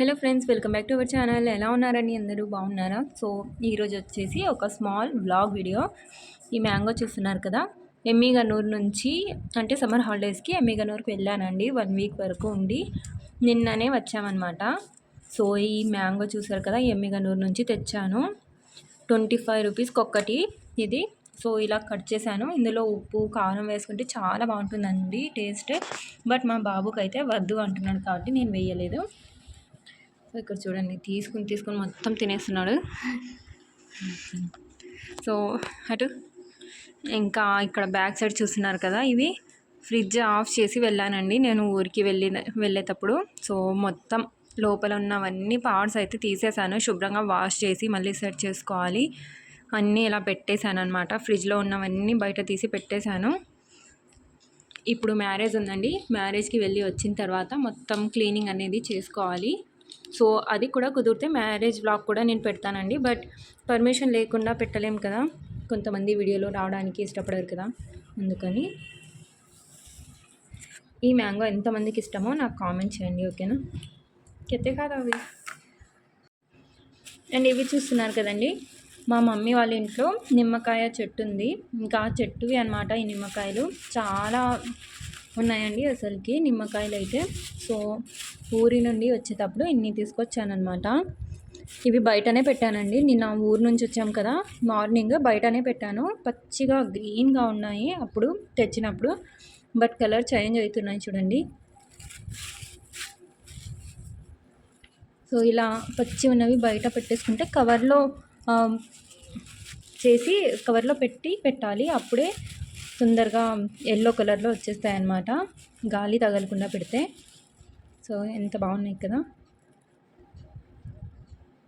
Hello friends welcome back to our channel ఎలా ఉన్నారండి అందరూ? బాగున్నారా? సో ఈరోజు వచ్చేసి ఒక స్మాల్ వ్లాగ్ వీడియో ఈ మ్యాంగో చూస్తున్నారు కదా? ఎమ్మిగనూరు నుంచి అంటే సమ్మర్ హాలిడేస్కి ఎమ్మిగనూరుకి వెళ్ళానండి. వన్ వీక్ వరకు ఉండి నిన్ననే వచ్చామన్నమాట. సో ఈ మ్యాంగో చూసారు కదా? ఎమ్మిగనూరు నుంచి తెచ్చాను. ట్వంటీ ఫైవ్ రూపీస్కి ఒక్కటి ఇది. సో ఇలా కట్ చేశాను. ఇందులో ఉప్పు కారం వేసుకుంటే చాలా బాగుంటుందండి టేస్ట్. బట్ మా బాబుకి అయితే వద్దు అంటున్నాడు కాబట్టి నేను వేయలేదు. సో ఇక్కడ చూడండి తీసుకుని తీసుకుని మొత్తం తినేస్తున్నాడు. సో అటు ఇంకా ఇక్కడ బ్యాక్ సైడ్ చూస్తున్నారు కదా ఇవి ఫ్రిడ్జ్ ఆఫ్ చేసి వెళ్ళానండి. నేను ఊరికి వెళ్ళిన వెళ్ళేటప్పుడు. సో మొత్తం లోపల ఉన్నవన్నీ పార్ట్స్ అయితే తీసేసాను. శుభ్రంగా వాష్ చేసి మళ్ళీ సెట్ చేసుకోవాలి. అన్నీ ఇలా పెట్టేశాను అనమాట ఫ్రిడ్జ్లో ఉన్నవన్నీ బయట తీసి పెట్టేశాను. ఇప్పుడు మ్యారేజ్ ఉందండి. మ్యారేజ్కి వెళ్ళి వచ్చిన తర్వాత మొత్తం క్లీనింగ్ అనేది చేసుకోవాలి. సో అది కూడా కుదిరితే మ్యారేజ్ బ్లాగ్ కూడా నేను పెడతానండి. బట్ పర్మిషన్ లేకుండా పెట్టలేం కదా. కొంతమంది వీడియోలో రావడానికి ఇష్టపడరు కదా. అందుకని ఈ మ్యాంగో ఎంతమందికి ఇష్టమో నాకు కామెంట్ చేయండి ఓకేనా? కెత్తే కాదు అవి. అండ్ ఇవి చూస్తున్నారు కదండి. మా మమ్మీ వాళ్ళ ఇంట్లో నిమ్మకాయ చెట్టు ఉంది. ఇంకా ఆ చెట్టువి అనమాట ఈ నిమ్మకాయలు. చాలా ఉన్నాయండి అసలుకి నిమ్మకాయలు అయితే సో ఊరి నుండి వచ్చేటప్పుడు ఇన్ని తీసుకొచ్చానమాట ఇవి బయటనే పెట్టానండి. నిన్న ఊరు నుంచి వచ్చాం కదా మార్నింగ్ బయటనే పెట్టాను. పచ్చిగా గ్రీన్గా ఉన్నాయి అప్పుడు తెచ్చినప్పుడు. బట్ కలర్ చేంజ్ అవుతున్నాయి చూడండి. సో ఇలా పచ్చి ఉన్నవి బయట పెట్టేసుకుంటే కవర్లో చేసి కవర్లో పెట్టి పెట్టాలి. అప్పుడే తొందరగా ఎల్లో కలర్లో వచ్చేస్తాయి అన్నమాట గాలి తగలకుండా పెడితే. సో ఎంత బాగున్నాయి కదా.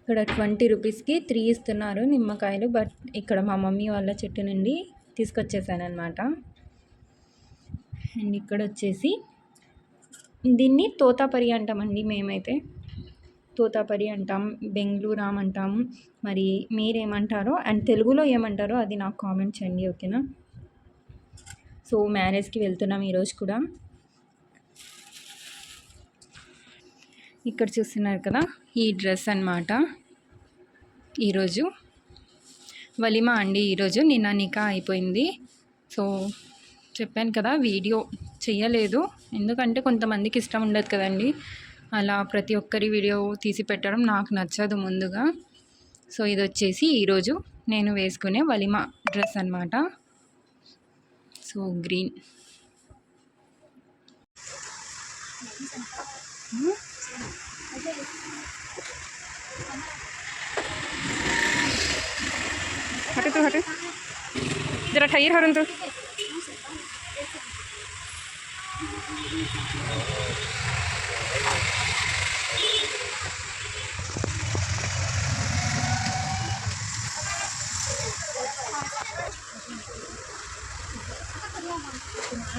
ఇక్కడ ట్వంటీ రూపీస్కి త్రీ ఇస్తున్నారు నిమ్మకాయలు బట్ ఇక్కడ మా మమ్మీ వాళ్ళ చెట్టు నుండి తీసుకొచ్చేసాను అనమాట అండ్ ఇక్కడ వచ్చేసి దీన్ని తోతాపరి అంటామండి మేమైతే. తోతాపరి అంటాం బెంగళూరామ్ అంటాము మరి మీరేమంటారో అండ్ తెలుగులో ఏమంటారో అది నాకు కామెంట్ చేయండి ఓకేనా? సో మ్యారేజ్కి వెళ్తున్నాం ఈరోజు కూడా. ఇక్కడ చూస్తున్నారు కదా ఈ డ్రెస్ అనమాట ఈరోజు వలిమా అండి ఈరోజు నిన్న నికా అయిపోయింది. సో చెప్పాను కదా వీడియో చేయలేదు ఎందుకంటే కొంతమందికి ఇష్టం ఉండదు కదండి. అలా ప్రతి ఒక్కరి వీడియో తీసి పెట్టడం నాకు నచ్చదు ముందుగా. సో ఇది వచ్చేసి ఈరోజు నేను వేసుకునే వలిమా డ్రెస్ అనమాట ஸோ க்ரீன் हटे तो हटे। जरा ठाइर हरन तो।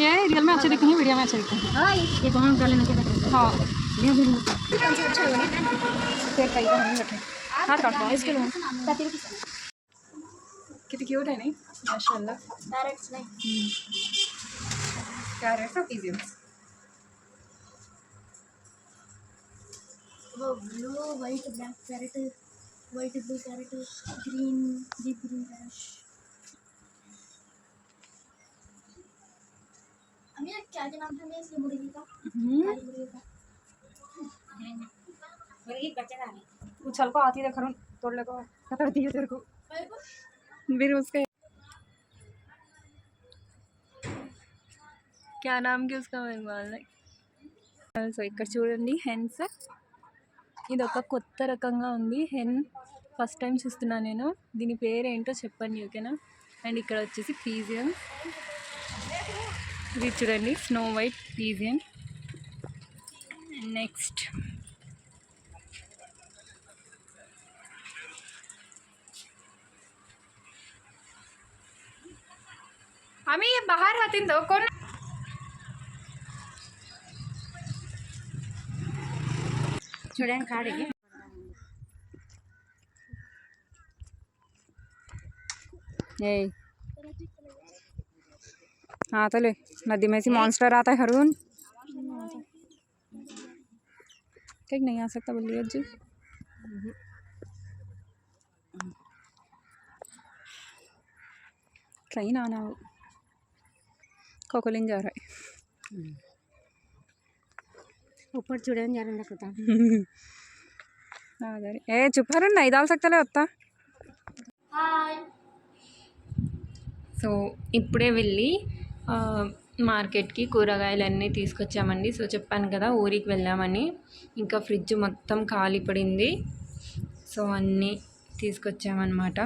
ये रियल में अच्छे दिखते हैं वीडियो में अच्छे दिखते हैं हाँ। ये कौन कर लेना हाँ। नहीं बैठे हाथ काटो इसके लिए कितनी? क्यूट है नहीं? माशाल्लाह। डायरेक्ट नहीं। कैरेट्स और पीजियंस वो blue white black carrot white blue carrot green deep green carrot उछल को आती है खरून तोड़ ले को कतर दिए तेरे को फिर उसके क्या नाम की उसका मेरे को मालूम नहीं సో ఇక్కడ చూడండి హెన్స్ ఇది ఒక కొత్త రకంగా ఉంది హెన్ ఫస్ట్ టైం చూస్తున్నా నేను దీని పేరు ఏంటో చెప్పండి ఓకేనా అండ్ ఇక్కడ వచ్చేసి పీజియన్ ఇది చూడండి స్నో వైట్ పీజియన్ నెక్స్ట్ అమ్మి బహార్ హతిందో కొన్న. చూడండి కాడికి ఏయ్. हाँ तो ले नदी में से मॉन्स्टर आता है हरून ठीक नहीं आ सकता बोलिए जी ट्रेन आना हो कोकोलिन जा रहा है ऊपर చూడండి జరండి అక్కడ आ जा रही ए चुप हरून नहीं डाल सकता ले होता హాయ్ సో ఇప్పుడే వెళ్ళి ఆ, మార్కెట్కి కూరగాయలన్నీ తీసుకొచ్చామండి. సో చెప్పాను కదా ఊరికి వెళ్ళామని. ఇంకా ఫ్రిడ్జ్ మొత్తం ఖాళీ పడింది. సో అన్నీ తీసుకొచ్చామన్నమాట.